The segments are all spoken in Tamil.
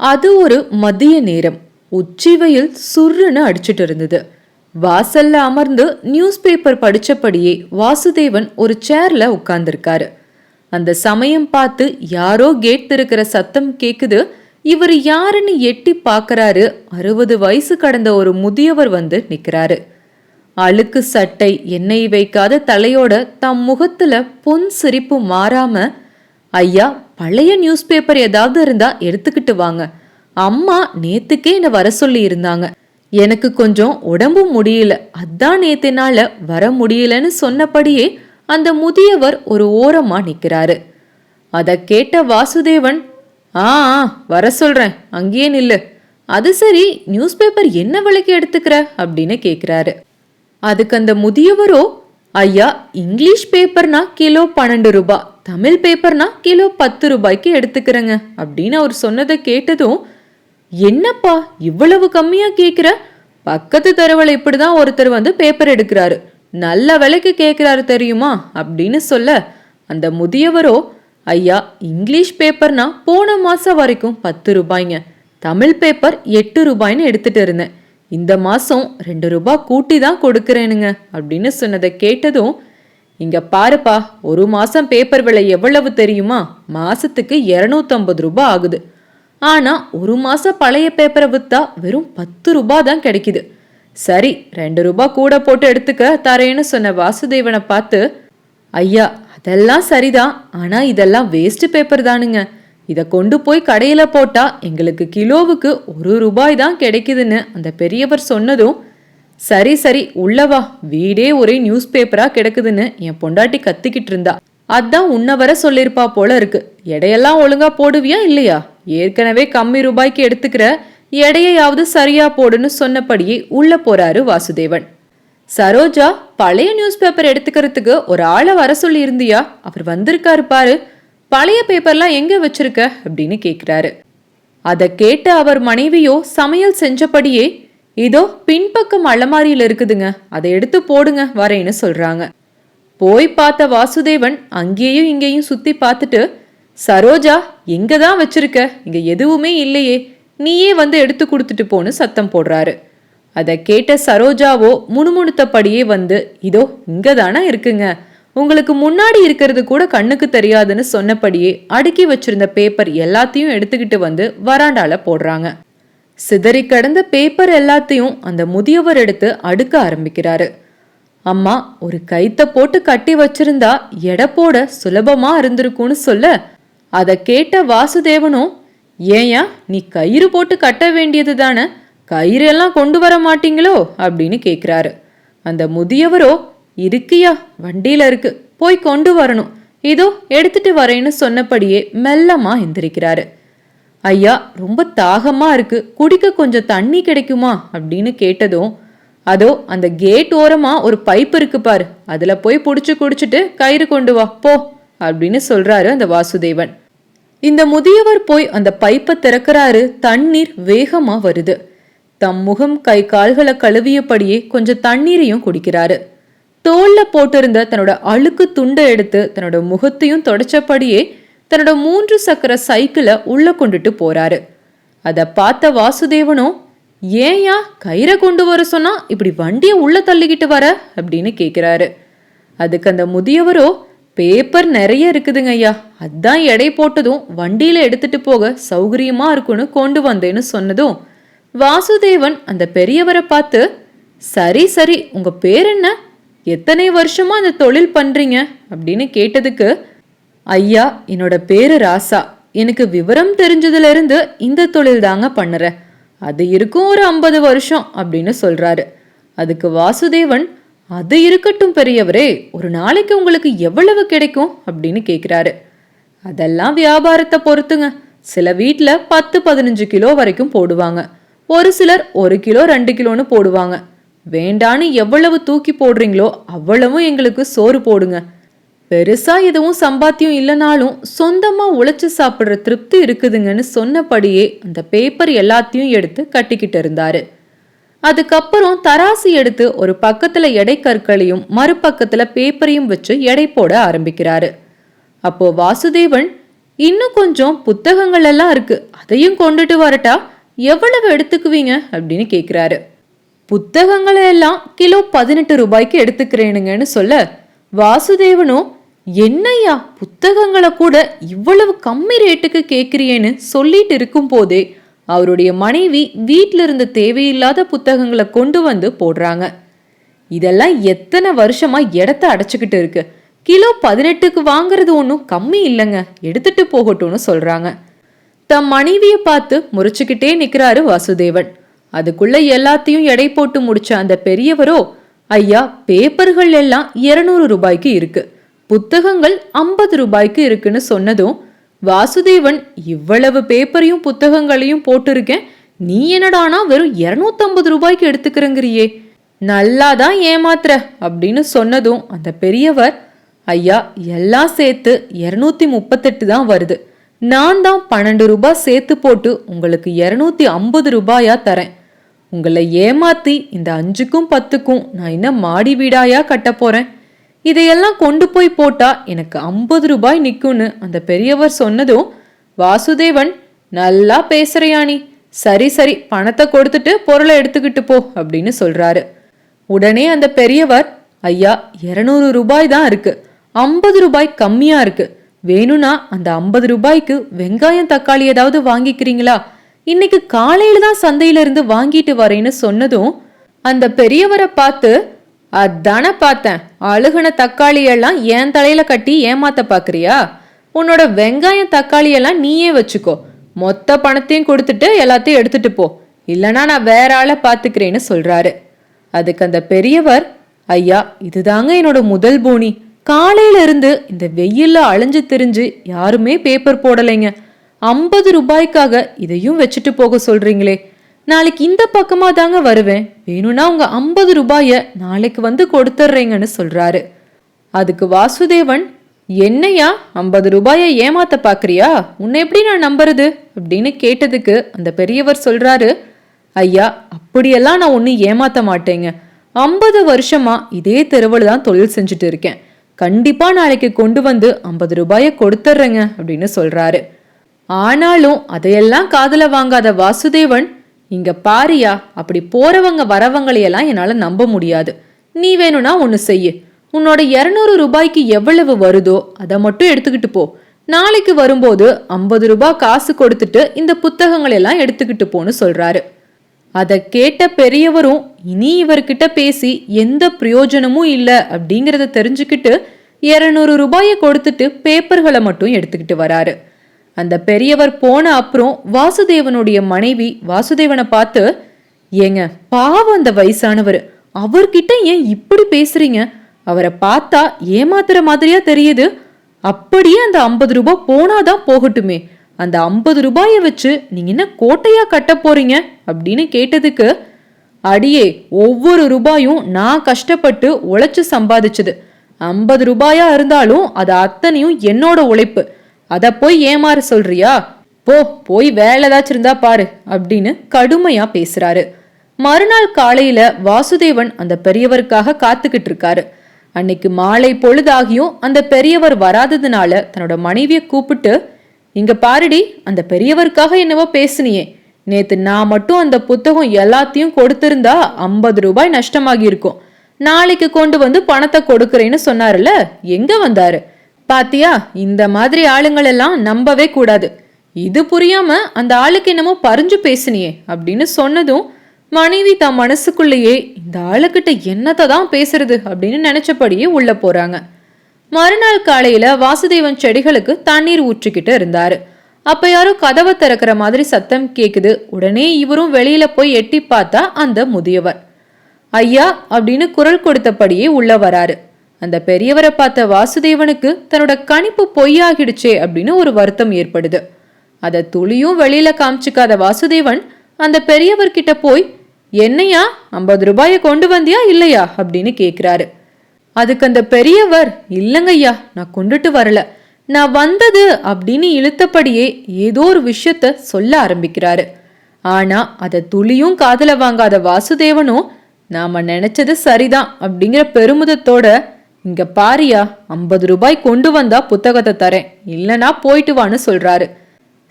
அது ஒரு மதிய நேரம். உச்சி சுருன்னு அடிச்சிட்டு இருந்தது. வாசல்ல அமர்ந்து நியூஸ் பேப்பர் படிச்சபடியே வாசுதேவன் ஒரு சேர்ல உட்கார்ந்திருக்காரு. அந்த சமயம் பார்த்து யாரோ கேட் திறக்கிற சத்தம் கேக்குது. இவர் யாருன்னு எட்டி பார்க்கறாரு அறுபது வயசு கடந்த ஒரு முதியவர் வந்து நிக்கிறாரு. அழுக்கு சட்டை எண்ணெய் வைக்காத தலையோட தம் முகத்துல பொன் சிரிப்பு மாறாம ஐயா பழைய நியூஸ் பேப்பர் ஏதாவது இருந்தா எடுத்துக்கிட்டு வாங்க. அம்மா நேத்துக்கே என்னை வர சொல்லி இருந்தாங்க எனக்கு கொஞ்சம் உடம்பு முடியல. அதான் நேத்தினால வர முடியலன்னு சொன்னபடியே அந்த முதியவர் ஒரு ஓரமா நிக்கிறாரு. அதை கேட்ட வாசுதேவன் ஆ ஆ, வர சொல்றேன். அங்கேயே நில்லு. அது சரி நியூஸ் பேப்பர் என்ன விலைக்கு எடுத்துக்கிற? அப்படின்னு கேக்குறாரு. அதுக்கு அந்த முதியவரோ ஐயா இங்கிலீஷ் பேப்பர்னா கிலோ பன்னெண்டு ரூபாய் தமிழ் பேப்பர்னா கிலோ பத்து ரூபாய்க்கு எடுத்துக்கிறேங்க அப்படின்னு அவர் சொன்னதை கேட்டதும் என்னப்பா இவ்வளவு கம்மியா கேட்குற பக்கத்து தெருவில் இப்படிதான் ஒருத்தர் வந்து பேப்பர் எடுக்கிறாரு. நல்ல விலைக்கு கேட்கிறாரு தெரியுமா? அப்படின்னு சொல்ல அந்த முதியவரோ ஐயா இங்கிலீஷ் பேப்பர்னா போன மாசம் வரைக்கும் பத்து ரூபாய்ங்க. தமிழ் பேப்பர் எட்டு ரூபாய்ன்னு எடுத்துட்டு இருந்தேன். இந்த மாசம் ரெண்டு ரூபாய் கூட்டி தான் கொடுக்கறேனுங்க. அப்படின்னு சொன்னதை கேட்டதும் இங்க பாருப்பா ஒரு மாசம் பேப்பர் விலை எவ்வளவு தெரியுமா? மாசத்துக்கு 250 ரூபாய் ஆகுது. ஆனா ஒரு மாசம் பழைய பேப்பரை வித்தா வெறும் பத்து ரூபாய் தான் கிடைக்குது. சரி ரெண்டு ரூபாய் கூட போட்டு எடுத்துக்க தரேன்னு சொன்ன வாசுதேவனை பார்த்து ஐயா அதெல்லாம் சரிதான். ஆனா இதெல்லாம் வேஸ்ட் பேப்பர் தானுங்க. இதை கொண்டு போய் கடையில போட்டா எங்களுக்கு கிலோவுக்கு ஒரு ரூபாய் தான் கிடைக்குதுன்னு அந்த பெரியவர் சொன்னதும் சரி சரி உள்ளவா வீடே ஒரே நியூஸ் பேப்பரா கிடக்குதுன்னு என் பொண்டாட்டி கத்திக்கிட்டு இருந்தா. அதான் உன்ன வர சொல்லிருப்பா போல இருக்கு. எடையெல்லாம் ஒழுங்கா போடுவியா இல்லையா? ஏற்கனவே கம்மி ரூபாய்க்கு எடுத்துக்கிற எடையாவது சரியா போடுன்னு சொன்னபடியே உள்ள போறாரு வாசுதேவன். சரோஜா பழைய நியூஸ் பேப்பர் எடுத்துக்கிறதுக்கு ஒரு ஆளை வர சொல்லி இருந்தியா அவர் வந்திருக்காரு பாரு. பழைய பேப்பர்லாம் எங்க வச்சிருக்க? அப்படின்னு கேக்குறாரு. அதை கேட்ட அவர் மனைவியோ சமையல் செஞ்சபடியே இதோ பின்பக்கம் அலமாரியில் இருக்குதுங்க. அதை எடுத்து போடுங்க வரேன்னு சொல்றாங்க. போய் பார்த்த வாசுதேவன் அங்கேயும் இங்கேயும் சுத்தி பார்த்துட்டு சரோஜா எங்க தான் வச்சிருக்க? இங்க எதுவுமே இல்லையே. நீயே வந்து எடுத்து கொடுத்துட்டு போன்னு சத்தம் போடுறாரு. அதை கேட்ட சரோஜாவோ முணுமுணுத்தபடியே வந்து இதோ இங்க தானே இருக்குங்க. உங்களுக்கு முன்னாடி இருக்கிறது கூட கண்ணுக்கு தெரியாதுன்னு சொன்னபடியே அடுக்கி வச்சிருந்த பேப்பர் எல்லாத்தையும் எடுத்துக்கிட்டு வந்து வராண்டால போடுறாங்க. சிதறி கிடந்த பேப்பர் எல்லாத்தையும் அந்த முதியவர் எடுத்து அடுக்க ஆரம்பிக்கிறாரு. அம்மா ஒரு கைத்த போட்டு கட்டி வச்சிருந்தா எடை போட சுலபமா இருந்திருக்கும்னு சொல்ல அதை கேட்ட வாசுதேவனும் ஏயா நீ கயிறு போட்டு கட்ட வேண்டியது தானே? கயிறு எல்லாம் கொண்டு வர மாட்டீங்களோ? அப்படின்னு கேக்குறாரு. அந்த முதியவரோ இருக்கியா வண்டியில இருக்கு போய் கொண்டு வரணும். இதோ எடுத்துட்டு வரேன்னு சொன்னபடியே மெல்லமா எந்திரிக்கிறாரு. ஐயா ரொம்ப தாகமா இருக்கு. குடிக்க கொஞ்சம் தண்ணி கிடைக்குமா? அப்படின்னு கேட்டதும் அதோ அந்த கேட் ஓரமா ஒரு பைப் இருக்கு பாரு. அதுல போய் புடிச்சு குடிச்சிட்டு கயிறு கொண்டு வா போ அப்படின்னு சொல்றாரு அந்த வாசுதேவன். இந்த முதியவர் போய் அந்த பைப்பை திறக்கிறாரு. தண்ணீர் வேகமா வருது. தம் முகம் கை கால்களை கழுவியபடியே கொஞ்சம் தண்ணீரையும் குடிக்கிறாரு. தோல்ல போட்டிருந்த தன்னோட அழுக்கு துண்டை எடுத்து தன்னோட முகத்தையும் தொடச்சபடியே தன்னோட மூன்று சக்கர சைக்கிளை உள்ள கொண்டுட்டு போறாரு. அதை பார்த்த வாசுதேவனும் ஏன்யா கயிறை கொண்டு வர சொன்னா இப்படி வண்டியை உள்ள தள்ளிக்கிட்டு வர? அப்படின்னு கேட்குறாரு. அதுக்கு அந்த முதியவரோ பேப்பர் நிறைய இருக்குதுங்க ஐயா. அதான் எடை போட்டதும் வண்டியில எடுத்துட்டு போக சௌகரியமா இருக்குன்னு கொண்டு வந்தேன்னு சொன்னதும் வாசுதேவன் அந்த பெரியவரை பார்த்து சரி சரி உங்க பேர் என்ன? எத்தனை வருஷமா அந்த தொழில் பண்றீங்க? அப்படின்னு கேட்டதுக்கு ஐயா என்னோட பேரு ராசா. எனக்கு விவரம் தெரிஞ்சதுல இருந்து இந்த தொழில் தாங்க பண்ணுறேன் அது இருக்கும் ஒரு ஐம்பது வருஷம் அப்படின்னு சொல்றாரு. அதுக்கு வாசுதேவன் அது இருக்கட்டும் பெரியவரே ஒரு நாளைக்கு உங்களுக்கு எவ்வளவு கிடைக்கும் அப்படின்னு கேட்குறாரு அதெல்லாம் வியாபாரத்தை பொறுத்துங்க. சில வீட்டில் பத்து பதினஞ்சு கிலோ வரைக்கும் போடுவாங்க. ஒரு சிலர் ஒரு கிலோ ரெண்டு கிலோன்னு போடுவாங்க. வேண்டான்னு எவ்வளவு தூக்கி போடுறீங்களோ அவ்வளவும் எங்களுக்கு சோறு போடுங்க. பெருசா எதுவும் சம்பாத்தியம் இல்லைனாலும் சொந்தமா உழைச்சு சாப்பிடுற திருப்தி இருக்குதுங்கன்னு சொன்னபடியே அந்த பேப்பர் எல்லாத்தையும் எடுத்து கட்டிக்கிட்டு இருந்தாரு. அதுக்கப்புறம் தராசு எடுத்து ஒரு பக்கத்துல எடை கற்களையும் மறுபக்கத்துல பேப்பரையும் வச்சு எடை போட ஆரம்பிக்கிறாரு. அப்போ வாசுதேவன் இன்னும் கொஞ்சம் புத்தகங்கள் எல்லாம் இருக்கு அதையும் கொண்டுட்டு வரட்டா? எவ்வளவு எடுத்துக்குவீங்க? அப்படின்னு கேக்குறாரு. புத்தகங்களை எல்லாம் கிலோ பதினெட்டு ரூபாய்க்கு எடுத்துக்கிறேனுங்கன்னு சொல்ல வாசுதேவனும் என்னய்யா புத்தகங்களை கூட இவ்வளவு கம்மி ரேட்டுக்கு கேட்குறியேன்னு சொல்லிட்டு இருக்கும் போதே அவருடைய மனைவி வீட்டில் இருந்து தேவையில்லாத புத்தகங்களை கொண்டு வந்து போடுறாங்க. இதெல்லாம் எத்தனை வருஷமா இடத்த அடைச்சிக்கிட்டு இருக்கு. கிலோ பதினெட்டுக்கு வாங்குறது ஒன்றும் கம்மி இல்லைங்க. எடுத்துட்டு போகட்டும்னு சொல்றாங்க. தம் மனைவியை பார்த்து முறைச்சுக்கிட்டே நிற்கிறாரு வாசுதேவன். அதுக்குள்ள எல்லாத்தையும் எடை போட்டு முடிச்ச அந்த பெரியவரோ ஐயா பேப்பர்கள் எல்லாம் இருநூறு ரூபாய்க்கு இருக்கு. புத்தகங்கள் ஐம்பது ரூபாய்க்கு இருக்குன்னு சொன்னதும் வாசுதேவன் இவ்வளவு பேப்பரையும் புத்தகங்களையும் போட்டிருக்கேன். நீ என்னடானா வெறும் இருநூத்தம்பது ரூபாய்க்கு எடுத்துக்கிறங்கிறியே. நல்லாதான் ஏமாத்துற அப்படின்னு சொன்னதும் அந்த பெரியவர் ஐயா எல்லாம் சேர்த்து இரநூத்தி முப்பத்தெட்டு தான் வருது. நான் தான் பன்னெண்டு ரூபாய் சேர்த்து போட்டு உங்களுக்கு இரநூத்தி ஐம்பது ரூபாயா தரேன். உங்களை ஏமாத்தி இந்த அஞ்சுக்கும் பத்துக்கும் நான் என்ன மாடி வீடாயா கட்ட போறேன். இதையெல்லாம் கொண்டு போய் போட்டா எனக்கு ஐம்பது ரூபாய் நிற்கும்னு அந்த பெரியவர் சொன்னதும் வாசுதேவன் நல்லா பேசுறியாணி. சரி சரி பணத்தை கொடுத்துட்டு பொருளை எடுத்துக்கிட்டு போ அப்படின்னு சொல்றாரு. உடனே அந்த பெரியவர் ஐயா இரநூறு ரூபாய் தான் இருக்கு. ஐம்பது ரூபாய் கம்மியா இருக்கு. வேணும்னா அந்த ஐம்பது ரூபாய்க்கு வெங்காயம் தக்காளி ஏதாவது வாங்கிக்கிறீங்களா? இன்னைக்கு காலையில தான் சந்தையில இருந்து வாங்கிட்டு வரேன்னு சொன்னதும் அந்த பெரியவரை பார்த்து அதானே பார்த்தேன். அழுகுன தக்காளியெல்லாம் என் தலையில கட்டி ஏமாத்த பாக்குறியா உன்னோட வெங்காயம் தக்காளியெல்லாம் நீயே வச்சுக்கோ. மொத்த பணத்தையும் கொடுத்துட்டு எல்லாத்தையும் எடுத்துட்டு போ. இல்லனா நான் வேற ஆளை பாத்துக்கிறேன்னு சொல்றாரு. அதுக்கு அந்த பெரியவர் ஐயா இதுதாங்க என்னோட முதல் போனி. காலையில இருந்து இந்த வெயில்ல அழிஞ்சு திரிஞ்சு யாருமே பேப்பர் போடலைங்க. ஐம்பது ரூபாய்க்காக இதையும் வச்சுட்டு போக சொல்றீங்களே. நாளைக்கு இந்த பக்கமா தாங்க வருவேன். வேணும்னா உங்க ஐம்பது ரூபாய நாளைக்கு வந்து கொடுத்துட்றீங்கன்னு சொல்றாரு. அதுக்கு வாசுதேவன் என்னையா ஐம்பது ரூபாய ஏமாத்த பாக்குறியா? உன்னை எப்படி நான் நம்புறது? அப்படின்னு கேட்டதுக்கு அந்த பெரியவர் சொல்றாரு ஐயா அப்படியெல்லாம் நான் ஒன்றும் ஏமாத்த மாட்டேங்க. ஐம்பது வருஷமா இதே தெருவில் தான் தொழில் செஞ்சுட்டு இருக்கேன். கண்டிப்பா நாளைக்கு கொண்டு வந்து ஐம்பது ரூபாய கொடுத்துட்றேங்க அப்படின்னு சொல்றாரு. ஆனாலும் அதையெல்லாம் காதல வாங்காத வாசுதேவன் இங்க பாரியா அப்படி போறவங்க வரவங்களையெல்லாம் என்னால நம்ப முடியாது. நீ வேணும்னா ஒன்னு செய்யு. உன்னோட இருநூறு ரூபாய்க்கு எவ்வளவு வருதோ அதை மட்டும் எடுத்துக்கிட்டு போ. நாளைக்கு வரும்போது ஐம்பது ரூபாய் காசு கொடுத்துட்டு இந்த புத்தகங்கள் எல்லாம் எடுத்துக்கிட்டு போன்னு சொல்றாரு. அதை கேட்ட பெரியவரும் இனி இவர்கிட்ட பேசி எந்த பிரயோஜனமும் இல்லை அப்படிங்கிறத தெரிஞ்சுக்கிட்டு இரநூறு ரூபாயை கொடுத்துட்டு பேப்பர்களை மட்டும் எடுத்துக்கிட்டு வராரு. அந்த பெரியவர் போன அப்புறம் வாசுதேவனுடைய மனைவி வாசுதேவனை பார்த்து ஏங்க பாவம் அந்த வயசானவர். அவர்கிட்ட ஏன் இப்படி பேசுறீங்க? அவரை பார்த்தா ஏமாத்துற மாதிரியா தெரியுது. அப்படியே அந்த ஐம்பது ரூபாய் போனாதான் போகட்டுமே. அந்த ஐம்பது ரூபாயை வச்சு நீங்க என்ன கோட்டையா கட்ட போறீங்க? அப்படின்னு கேட்டதுக்கு அடியே ஒவ்வொரு ரூபாயும் நான் கஷ்டப்பட்டு உழைச்சு சம்பாதிச்சது. ஐம்பது ரூபாயா இருந்தாலும் அது அத்தனையும் என்னோட உழைப்பு. அதை போய் ஏமாற சொல்றியா? போ போய் வேலை ஏதாச்சும் இருந்தா பாரு அப்படின்னு கடுமையா பேசுறாரு. மறுநாள் காலையில வாசுதேவன் அந்த பெரியவருக்காக காத்துக்கிட்டு இருக்காரு. அன்னைக்கு மாலை பொழுதாகியும் அந்த பெரியவர் வராததுனால தன்னோட மனைவியை கூப்பிட்டு இங்க பாருடி அந்த பெரியவருக்காக என்னவோ பேசுனியே. நேத்து நான் மட்டும் அந்த புத்தகம் எல்லாத்தையும் கொடுத்திருந்தா ஐம்பது ரூபாய் நஷ்டமாகி இருக்கும். நாளைக்கு கொண்டு வந்து பணத்தை கொடுக்கறேன்னு சொன்னாருல்ல எங்க வந்தாரு? பாத்தியா? இந்த மாதிரி ஆளுங்களெல்லாம் நம்பவே கூடாது. இது புரியாம அந்த ஆளுக்கு என்னமோ பறிஞ்சு பேசுனியே அப்படின்னு சொன்னதும் மனைவி தான் மனசுக்குள்ளேயே இந்த ஆளுக்கிட்ட என்னத்தை தான் பேசுறது அப்படின்னு நினைச்சபடியே உள்ள போறாங்க. மறுநாள் காலையில வாசுதேவன் செடிகளுக்கு தண்ணீர் ஊற்றிக்கிட்டு இருந்தாரு. அப்ப யாரோ கதவை திறக்கிற மாதிரி சத்தம் கேக்குது. உடனே இவரும் வெளியில போய் எட்டி பார்த்தா அந்த முதியவர். ஐயா அப்படின்னு குரல் கொடுத்தபடியே உள்ள வராரு. அந்த பெரியவரை பார்த்த வாசுதேவனுக்கு தன்னோட கணிப்பு பொய்யாகிடுச்சே அப்படின்னு ஒரு வருத்தம் ஏற்படுது. அதை துளியும் வெளியில காமிச்சுக்காத வாசுதேவன் அந்த பெரியவர்கிட்ட போய் என்னையா ஐம்பது ரூபாயை கொண்டு வந்தியா இல்லையா? அப்படின்னு கேட்குறாரு அதுக்கு அந்த பெரியவர் இல்லைங்கய்யா நான் கொண்டுட்டு வரல. நான் வந்தது அப்படின்னு இழுத்தபடியே ஏதோ ஒரு விஷயத்த சொல்ல ஆரம்பிக்கிறாரு. ஆனா அதை துளியும் காதல வாங்காத வாசுதேவனும் நாம நினைச்சது சரிதான் அப்படிங்கிற பெருமிதத்தோட இங்க பாரியா ஐம்பது ரூபாய் கொண்டு வந்தா புத்தகத்தை தரேன். இல்லனா போயிட்டு வான்னு சொல்றாரு.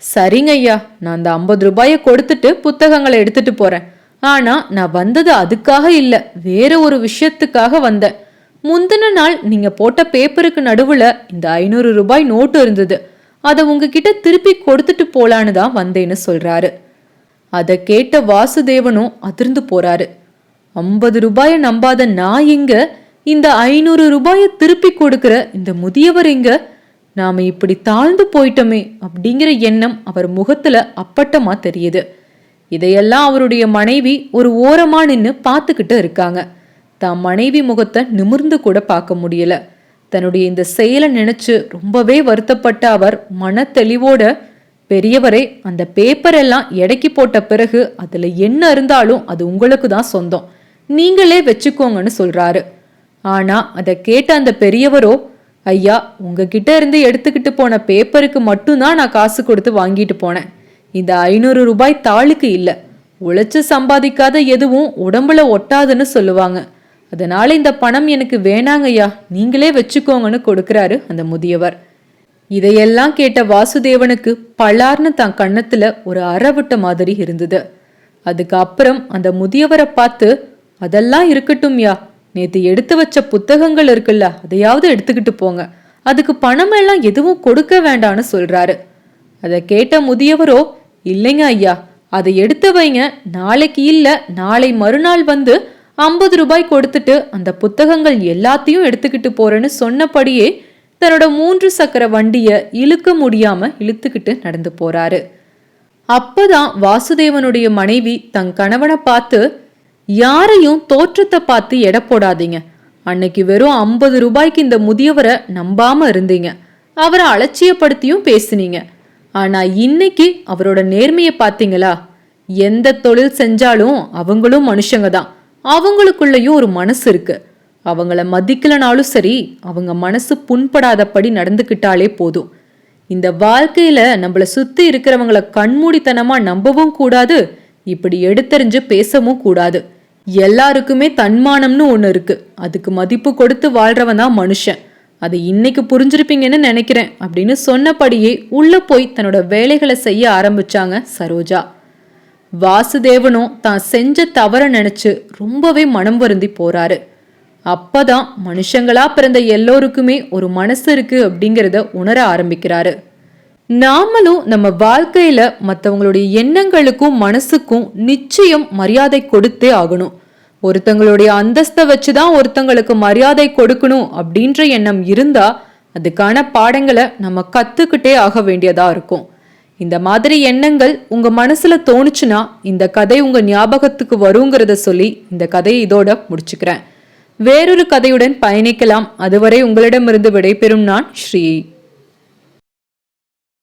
சரிங்க ஐயா நான் அந்த ஐம்பது ரூபாயை கொடுத்துட்டு புத்தகங்களை எடுத்துட்டு போறேன். ஆனா நான் வந்தது அதுக்காக இல்ல வேற ஒரு விஷயத்துக்காக வந்தேன். முந்தின நாள் நீங்க போட்ட பேப்பருக்கு நடுவுல இந்த ஐநூறு ரூபாய் நோட்டு இருந்தது. அதை உங்ககிட்ட திருப்பி கொடுத்துட்டு போலான்னு தான் வந்தேன்னு சொல்றாரு. அதை கேட்ட வாசுதேவனும் அதிர்ந்து போறாரு. ஐம்பது ரூபாயை நம்பாத நான் எங்க இந்த ஐநூறு ரூபாயை திருப்பி கொடுக்கிற இந்த முதியவர் எங்க? நாம இப்படி தாழ்ந்து போயிட்டோமே அப்படிங்கிற எண்ணம் அவர் முகத்துல அப்பட்டமா தெரியுது. இதையெல்லாம் அவருடைய மனைவி ஒரு ஓரமா நின்று பார்த்துக்கிட்டு இருக்காங்க. தான் மனைவி முகத்தை நிமிர்ந்து கூட பார்க்க முடியல. தன்னுடைய இந்த செயலை நினைச்சு ரொம்பவே வருத்தப்பட்ட அவர் மன தெளிவோட பெரியவரே அந்த பேப்பர் எல்லாம் எடைக்கு போட்ட பிறகு அதுல என்ன இருந்தாலும் அது உங்களுக்கு தான் சொந்தம். நீங்களே வச்சுக்கோங்கன்னு சொல்றாரு. ஆனா அதை கேட்ட அந்த பெரியவரோ ஐயா உங்ககிட்ட இருந்து எடுத்துக்கிட்டு போன பேப்பருக்கு மட்டும்தான் நான் காசு கொடுத்து வாங்கிட்டு போனேன். இந்த ஐநூறு ரூபாய் தாளுக்கு இல்லை. உழைச்சு சம்பாதிக்காத எதுவும் உடம்புல ஒட்டாதுன்னு சொல்லுவாங்க. அதனால இந்த பணம் எனக்கு வேணாங்கய்யா நீங்களே வச்சுக்கோங்கன்னு கொடுக்கிறாரு அந்த முதியவர். இதையெல்லாம் கேட்ட வாசுதேவனுக்கு பலார்னு தான் கண்ணத்துல ஒரு அறவிட்ட மாதிரி இருந்தது. அதுக்கு அப்புறம் அந்த முதியவரை பார்த்து அதெல்லாம் இருக்கட்டும்யா நேற்று எடுத்து வச்ச புத்தகங்கள் இருக்குல்ல அதையாவது எடுத்துக்கிட்டு போங்க. அதுக்கு பணமெல்லாம் எதுவும் கொடுக்க வேண்டான்னு சொல்றாரு. அதை கேட்ட முதியவரோ இல்லைங்க ஐயா அதை எடுத்து வைங்க. நாளைக்கு இல்ல நாளை மறுநாள் வந்து ஐம்பது ரூபாய் கொடுத்துட்டு அந்த புத்தகங்கள் எல்லாத்தையும் எடுத்துக்கிட்டு போறேன்னு சொன்னபடியே தன்னோட மூன்று சக்கர வண்டியை இழுக்க முடியாம இழுத்துக்கிட்டு நடந்து போறாரு. அப்பதான் வாசுதேவனுடைய மனைவி தன் கணவனை பார்த்து யாரையும் தோற்றத்தை பார்த்து எடை போடாதீங்க. அன்னைக்கு வெறும் ஐம்பது ரூபாய்க்கு இந்த முதியவரை நம்பாம இருந்தீங்க. அவரை அலட்சியப்படுத்தியும் பேசுனீங்க. ஆனா இன்னைக்கு அவரோட நேர்மையை பார்த்தீங்களா? எந்த தொழில் செஞ்சாலும் அவங்களும் மனுஷங்க தான். அவங்களுக்குள்ளேயும் ஒரு மனசு இருக்கு. அவங்கள மதிக்கலனாலும் சரி அவங்க மனசு புண்படாதபடி நடந்துக்கிட்டாலே போதும். இந்த வாழ்க்கையில நம்மள சுத்தி இருக்கிறவங்கள கண்மூடித்தனமா நம்பவும் கூடாது இப்படி எடுத்தறிஞ்சு பேசவும் கூடாது. எல்லாருக்குமே தன்மானம்னு ஒன்று இருக்கு. அதுக்கு மதிப்பு கொடுத்து வாழ்றவன் தான் மனுஷன். அதை இன்னைக்கு புரிஞ்சிருப்பீங்கன்னு நினைக்கிறேன் அப்படின்னு சொன்னபடியே உள்ள போய் தன்னோட வேலைகளை செய்ய ஆரம்பிச்சாங்க சரோஜா. வாசுதேவனும் தான் செஞ்ச தவற நினைச்சு ரொம்பவே மனம் வருந்தி போறாரு. அப்பதான் மனுஷங்களா பிறந்த எல்லோருக்குமே ஒரு மனசு இருக்கு அப்படிங்கிறத உணர ஆரம்பிக்கிறாரு. நாமளும் நம்ம வாழ்க்கையில மற்றவங்களுடைய எண்ணங்களுக்கும் மனசுக்கும் நிச்சயம் மரியாதை கொடுத்தே ஆகணும். ஒருத்தங்களுடைய அந்தஸ்தை வச்சுதான் ஒருத்தங்களுக்கு மரியாதை கொடுக்கணும் அப்படின்ற எண்ணம் இருந்தா அதுக்கான பாடங்களை நம்ம கத்துக்கிட்டே ஆக வேண்டியதா இருக்கும். இந்த மாதிரி எண்ணங்கள் உங்க மனசுல தோணுச்சுன்னா இந்த கதை உங்க ஞாபகத்துக்கு வருங்கிறத சொல்லி இந்த கதையை இதோட முடிச்சுக்கிறேன். வேறொரு கதையுடன் பயணிக்கலாம். அதுவரை உங்களிடமிருந்து விடைபெறும் நான் ஸ்ரீ